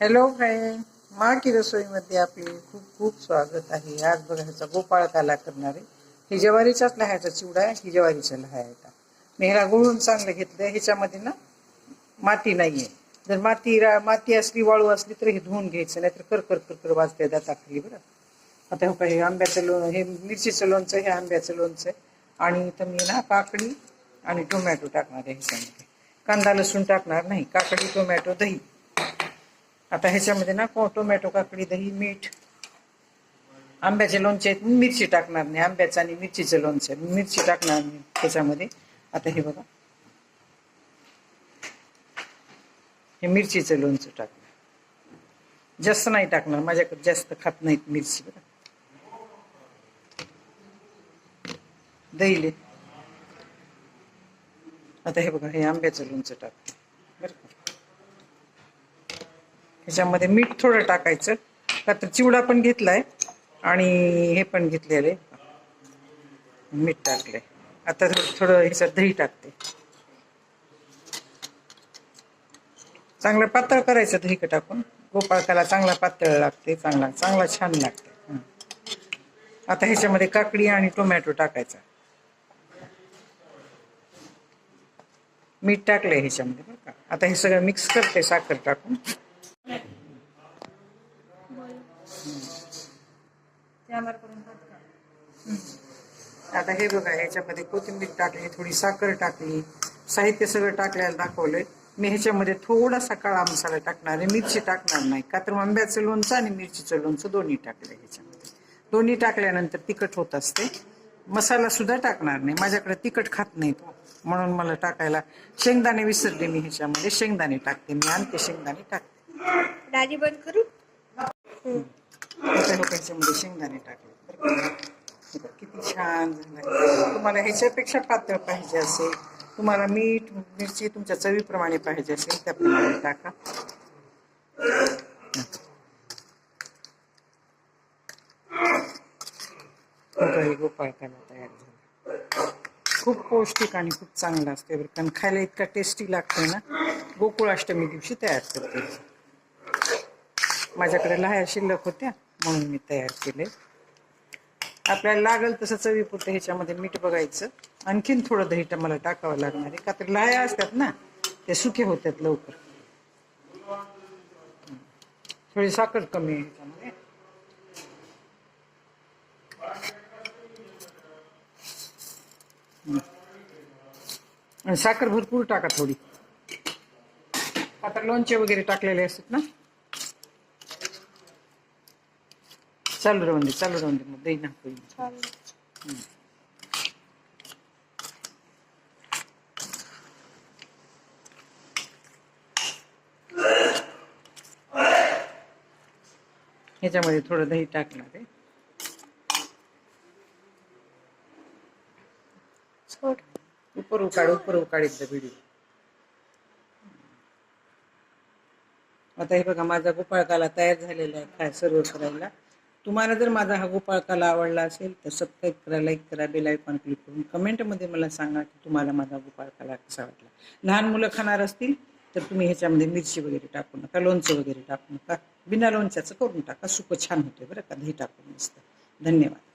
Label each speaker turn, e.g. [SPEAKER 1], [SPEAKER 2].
[SPEAKER 1] Hello friend मा की रसोईमध्ये आपले खूप खूप स्वागत आहे. आज बघा ह्याचा गोपाळ काला करणार. आहे ही लहायचा चिवडा आहे ही ज्वारीच्या लहायचा. मी ह्याला गुळून चांगलं घेतलं ह्याच्यामध्ये ना माती नाही आहे जर माती रा माती असली वाळू असली तर हे धुवून घ्यायचं नाहीतर कर कर कर कर वाजते दाताखाली बरं. आता हो का हे आंब्याचं लोण हे मिरचीचं लोणचं हे आंब्याचं लोणचं आहे. आणि इथं मी ना काकडी आणि टोमॅटो टाकणार आहे ह्याच्यामध्ये. कांदा लसूण टाकणार नाही काकडी टोमॅटो दही. आता ह्याच्यामध्ये ना को टोमॅटो काकडी दही मीठ. आंब्याचे लोणचे आहेत मिरची टाकणार नाही. आंब्याचं आणि मिरचीचं लोणचं आहे. मिरची टाकणार नाही त्याच्यामध्ये. आता हे बघा. हे मिरचीचं लोणचं टाकणार. जास्त नाही टाकणार. माझ्याकडे जास्त खात नाहीत मिरची बघा. दहीले आता हे बघा हे आंब्याचं लोणचं टाक बरं का? ह्याच्यामध्ये मीठ थोडं टाकायचं. का तर चिवडा पण घेतलाय आणि हे पण घेतलेले. मीठ टाकले आता थोडं थोडं ह्याच्यात दही टाकते. चांगलं पातळ करायचं दही टाकून. गोपाळकाला चांगला पातळ लागते चांगला चांगला छान लागते. आता ह्याच्यामध्ये काकडी आणि टोमॅटो टाकायचा. मीठ टाकलंय ह्याच्यामध्ये बरं का. आता हे सगळं मिक्स करते साखर टाकून. आता हे बघा ह्याच्यामध्ये कोथिंबीर टाकली थोडी साखर टाकली साहित्य सगळं टाकल्याला दाखवलंय. मी ह्याच्यामध्ये थोडासा काळा मसाला टाकणार आहे मिरची टाकणार नाही. का तर आंब्याचं लोणचं आणि मिरचीचं लोणचं दोन्ही टाकलंय ह्याच्यामध्ये. दोन्ही टाकल्यानंतर तिखट होत असते. मसाला सुद्धा टाकणार नाही. माझ्याकडे तिखट खात नाही तो म्हणून मला टाकायला शेंगदाणे विसरले मी ह्याच्यामध्ये. शेंगदाणे टाकते मी आणते शेंगदाणे टाकते.
[SPEAKER 2] बंद करू?
[SPEAKER 1] आता शेंगदाणे टाकले. किती छान झालं तुम्हाला ह्याच्यापेक्षा पातळ पाहिजे असेल तुम्हाला मीठ मिरची तुमच्या चवीप्रमाणे पाहिजे असेल त्याप्रमाणे टाका. गोपाळ गोपाळकाला तयार झाला. खूप पौष्टिक आणि खूप चांगलं असते बरं कारण खायला इतका टेस्टी लागतंय ना गोकुळाष्टमी दिवशी तयार करते. माझ्याकडे लहाया शिल्लक होत्या. म्हणून मी तयार केले. आपल्याला लागेल तसं चवीपुरतं ह्याच्यामध्ये मीठ बघायचं. आणखीन थोडं दही मला टाकावं लागणार आहे. का तर लाया असतात ना ते सुके होतात लवकर. थोडी साखर कमी आहे ह्याच्यामध्ये. आणि साखर भरपूर टाका थोडी. आता लोणचे वगैरे टाकलेले असतात ना? चालू राहून दे चालू राहून दे मग दही ना होईल ह्याच्यामध्ये थोडं दही टाकणार आहे. उपर उकाड उपर उकाड एकदा व्हिडिओ आता हे बघा माझा गोपाळकाला तयार झालेला आहे काय सर्व करायला. तुम्हाला जर माझा हा गोपाळकाला आवडला असेल तर सबस्क्राईब करा लाईक करा बेल आयकॉन क्लिक करून कमेंटमध्ये मला सांगा की तुम्हाला माझा गोपाळकाला कसा वाटला. लहान मुलं खाणार असतील तर तुम्ही ह्याच्यामध्ये मिरची वगैरे टाकू नका लोणचं वगैरे टाकू नका. बिना लोणच्याचं करून टाका सुकं छान होते बरं का दही टाकून मस्त. धन्यवाद.